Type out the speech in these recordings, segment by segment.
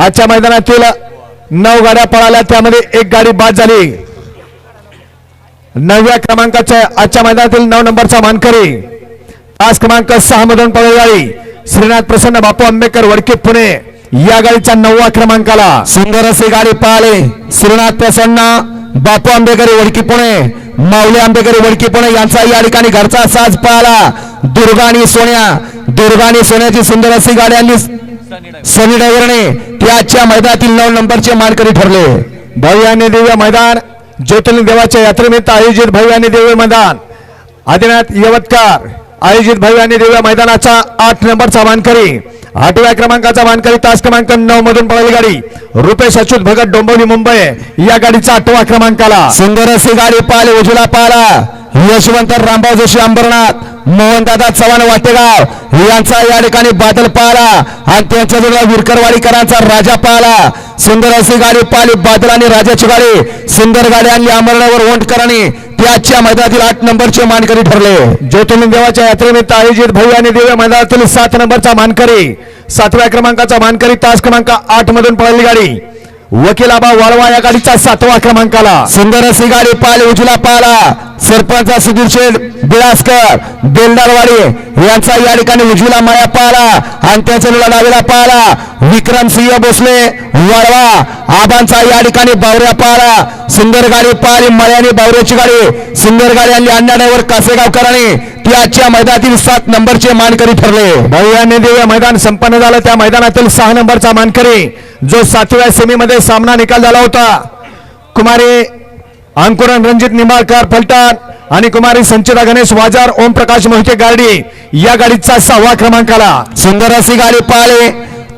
आजच्या मैदानातील नऊ गाड्या पळाल्या त्यामध्ये एक गाडी बाद झाली. नवव्या क्रमांकाच्या आजच्या मैदानातील नऊ नंबरचा मानकरी. तास क्रमांक सहा मधून पळवळी गाडी. श्रीनाथ प्रसन्न बापू आंबेडकर वडके पुणे. या गाडीचा नववा क्रमांकाला सुंदर असे गाडी पळाली. श्रीनाथ प्रसन्न बापू आंबेकरी वडकी पुणे. माऊली आंबेकरी वडकी पुणे यांचा या ठिकाणी घरचा साज पळाला. दुर्गा आणि सोन्या दुर्गा आणि सोन्याची सुंदर अशी गाडी आणली. सनी ड्रायव्हरने ते आजच्या मैदानातील नऊ नंबरचे मानकरी ठरले. भव्य आणि दिव्य मैदान ज्योतिर्लिंग देवाच्या यात्रेनिमित्त आयोजित भव्य आणि दिव्य मैदान. आदिनाथ यवतकार आयोजित भव्य आणि दिव्य मैदानाचा आठ नंबरचा मानकरी. आठव्या क्रमांकाचा मानकरी तास क्रमांक नऊ मधून पळाली गाडी. रुपेश अच्युत भगत डोंबवली मुंबई. या गाडीचा आठवा क्रमांकाला. सुंदर अशी गाडी पाल उजला पाला यशवंत रामभाऊ जोशी अंबरनाथ मोहनदादा चव्हाण वाटेगाव यांचा या ठिकाणी बादल पाहला. आणि त्यांच्या जोडला विरकरवाडीकरांचा राजा पाहला. सुंदर अशी गाडी पाहिली बादल आणि राजाची गाडी. सुंदर गाडी आणली अंबरनावर ओंटकरांनी त्याच्या मैदानातील आठ नंबरचे मानकरी ठरले. ज्योतिर्लिंग देवाच्या यात्रेनिमित्त आयोजित भव्य आणि दिव्य मैदानातील सात नंबरचा मानकरी सातव्या क्रमांकाचा मानकरी तास क्रमांक आठ मधून पळाली गाडी. वकिलाबा वाळवा या गाडीचा सातवा क्रमांकाला. सुंदर अशी गाडी पाल उजला पाला. सरपंच सुधीर शेठ बिळासकर बेलदारवाडी यांचा या ठिकाणी उजवीला माया पाहिला आणि त्याच्या मुला डावीला पाहिला विक्रमसिंह भोसले वळवा आबांचा या ठिकाणी बावऱ्या पाहिला सुंदर गाडी पाहिली मळ्याने बावऱ्याची गाडी. सुंदर गाडी आणली अण्णा कासेगावकरांनी. ती आजच्या मैदानातील सात नंबरचे मानकरी ठरले. भाऊयाने आणि मैदान संपन्न झालं. त्या मैदानातील सहा नंबरचा मानकरी जो सातव्या सेमीमध्ये सामना निकाल झाला होता. कुमारी अंकुरन रणजित निंबाळकर फलटण. आणि कुमारी संचिता गणेश वाजार ओम प्रकाश मोहिते गाडी या गाडीचा सहावा क्रमांकाला. सुंदर अशी गाडी पाळे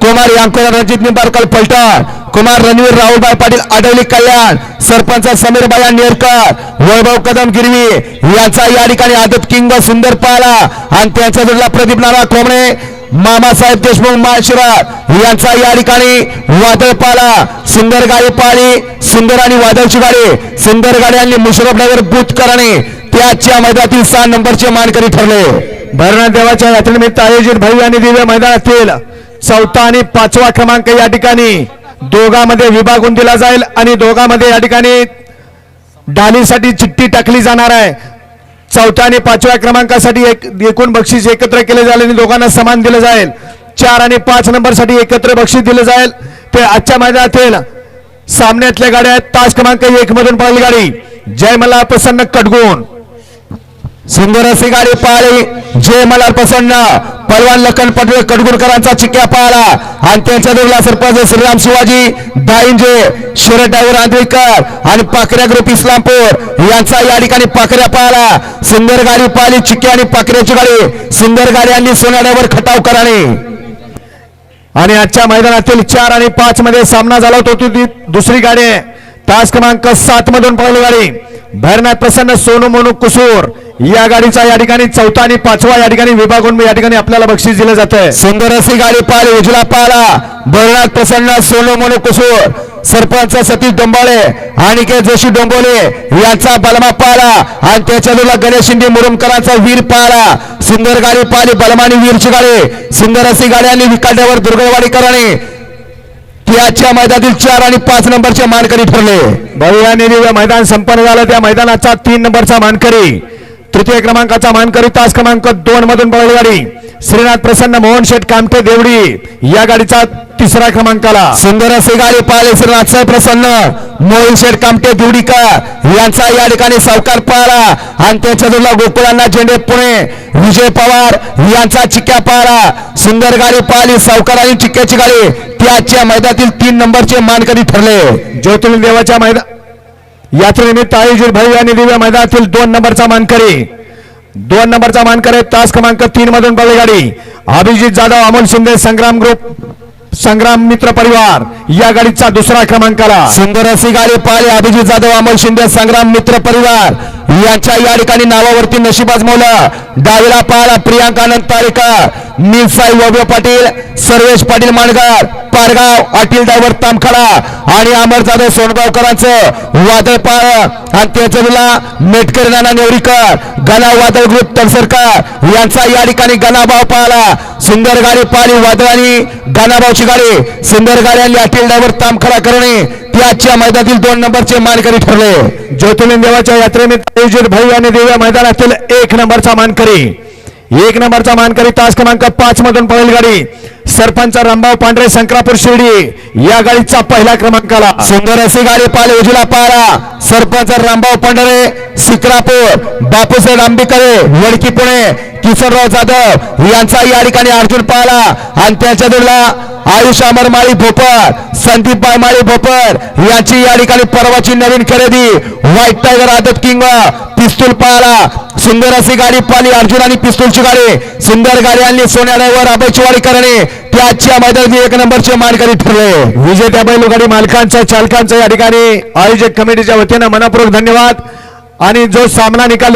कुमार यांकुरा रणजित निंबारकर पलटण. कुमार रणवीर राहुलबाई पाटील आडवली कल्याण. सरपंच समीर बाया नेरकर. वैभव कदम गिरवी यांचा या ठिकाणी आदत किंग सुंदर पाहिला आणि त्यांच्या जोडला प्रदीप नारा कोमणे मामासाहेब देशमुख माळशिरात यांचा या ठिकाणी वादळ पाला सुंदर गाडी पाळी सुंदर आणि वादळची गाडी. सुंदर गाडी आणि मुशरफ करणे. बुतकरांनी त्याच्या मैदानातील सहा नंबरचे मानकरी ठरले. भरनाथ देवाच्या यात्रेनिमित्त आयोजित भव्य आणि दिव्य मैदानातील चौथा आणि पाचवा क्रमांक या ठिकाणी दोघांमध्ये विभागून दिला जाईल आणि दोघांमध्ये या ठिकाणी डालीसाठी चिठ्ठी टाकली जाणार आहे. चौथ्या आणि पाचव्या क्रमांकासाठी एक एकूण बक्षीस एकत्र केले जाईल आणि दोघांना समान दिलं जाईल. चार आणि पाच नंबरसाठी एकत्र बक्षीस दिलं जाईल. ते आजच्या मैदानातील सामन्यातल्या गाड्या आहेत. तास क्रमांक एक मधून पळाली गाडी. जय मला प्रसन्न कडगुण सुंदर अशी गाडी पाळली. जय मला प्रसन्न पलवान लखन पटेल कडगुरकरांचा चिक्क्या पाळला. आणि त्यांच्या दोघला सरपंच श्रीराम शिवाजी दाईंजे शिरटावर आंधळीकर आणि पाकऱ्या ग्रुप इस्लामपूर यांचा या ठिकाणी पाखऱ्या पाळला. सुंदर गाडी पाळली चिक्की आणि पाकऱ्याची गाडी. सुंदर गाडी आणली सोन्याड्यावर खटाव कराने आणि आजच्या मैदानातील चार आणि पाच मध्ये सामना झाला होतो. ती ती दुसरी गाडी तास क्रमांक सात मधून पळाली गाडी. भैरनाथ प्रसन्न सोनू मोनू कुसूर. या गाडीचा या ठिकाणी चौथा आणि पाचवा या ठिकाणी विभागून या ठिकाणी आपल्याला बक्षीस दिलं जात आहे सुंदर अशी गाडी पाल उजला पाला भैरनाथ प्रसन्न सोनो मोनू कुसूर. सरपंच सतीश डोंबाळे आणि के जोशी डोंबोले यांचा बलमा पाला आणि त्याच्या बाजूला गणेश शिंदे मुरुमकरांचा वीर पाला सुंदर गाडी पाली बलमानी वीरची गाडी. सुंदर अशी गाडी आणि विकाट्यावर दुर्गवाडीकरांनी ती आजच्या मैदानातील चार आणि पाच नंबरचे मानकरी ठरले. भव्य आणि दिव्य मैदान संपन्न झालं. त्या मैदानाचा तीन नंबरचा मानकरी. तृतीय क्रमांकाचा मानकरी तास क्रमांक दोन मधून पळाली गाडी श्रीनाथ प्रसन्न मोहन शेठ कामटे देवडी या गाडीचा तिसरा क्रमांकाला. सुंदर अशी गाडी पाहिले श्रीनाथसाहेब प्रसन्न मोहिल शेठ कामटे दुडीकर यांचा या ठिकाणी सावकार पाहिला. आणि त्याच्या जोडला गोकुळांना झेंडे पुणे विजय पवार यांचा चिक्क्या पाहिला. सुंदर गाडी पाहिली सावकार आणि चिक्क्याची गाडी. ती आजच्या मैदानातील तीन नंबरचे मानकरी ठरले. ज्योतिर्लिंग देवाच्या मैदान यात्रेनिमित्त आयोजित भव्य आणि दिव्य मैदानातील दोन नंबरचा मानकरी. दोन नंबरचा मानकरी तास क्रमांक तीन मधून पळली गाडी अभिजित जाधव अमोल शिंदे संग्राम ग्रुप संग्राम मित्र परिवार. या गाडीचा दुसरा क्रमांकाला सुंदर अशी गाडी पाहिली. अभिजित जाधव अमोल शिंदे संग्राम मित्र परिवार. यांच्या या ठिकाणी नावावरती नशीब आजमावलं डावीला पाहिला प्रियांका आनंद तारेकर मीरसाई वैभव पाटील सर्वेश पाटील माणगार पारगाव अटील डायव्हर तामखडा आणि अमर जाधव सोनगावकरांचं वादळ पाळ आणि त्याच्या तुला मेटकर नाना नेवरीकर गणा वादळ ग्रुप तडसरकर यांचा या ठिकाणी गणाभाव पाहला सुंदर गाडी वादळ आणि गणाभावची गाडी सुंदर गाडी आणि अटील डायव्हर तामखडा करणे त्याच्या मैदानातील दोन नंबरचे मानकरी ठरले. ज्योतिर्लिंग देवाच्या यात्रेनिमित्त आयोजित आणि देव्या मैदानातील एक नंबरचा मानकरी. एक नंबरचा मानकरी तास क्रमांक पाच मधून पळेल गाडी. सरपंच रामभाऊ पांढरे संक्रापूर शिर्डी या गाडीचा पहिला क्रमांकाला. सुंदर अशी गाडी पाल उजला पारा सरपंच रामभाऊ पांढरे सिक्रापूर बापूसाहेब आंबेकरे वडकी पुणे किशोरराव जाधव यांचा या ठिकाणी अर्जुन पाहला आणि त्याच्या जोडला आयुष अमरमाळी भोपर संदीप माळी भोपर यांची या ठिकाणी परवाची नवीन खरेदी. व्हाईट टायगर आदत किंग पिस्तूल पाहिला सुंदर अशी गाडी पाली अर्जुन आणि पिस्तूलची गाडी. सुंदर गाडी आणली सोन्या ड्रायव्हर अभय करणे. त्याच्या आजच्या एक नंबरचे मानकरी ठरले. विजेत्या बैलगाडी मालकांच्या चालकांच्या या ठिकाणी. आयोजक कमिटीच्या वतीनं मनापूर्वक धन्यवाद. आणि जो सामना निकाल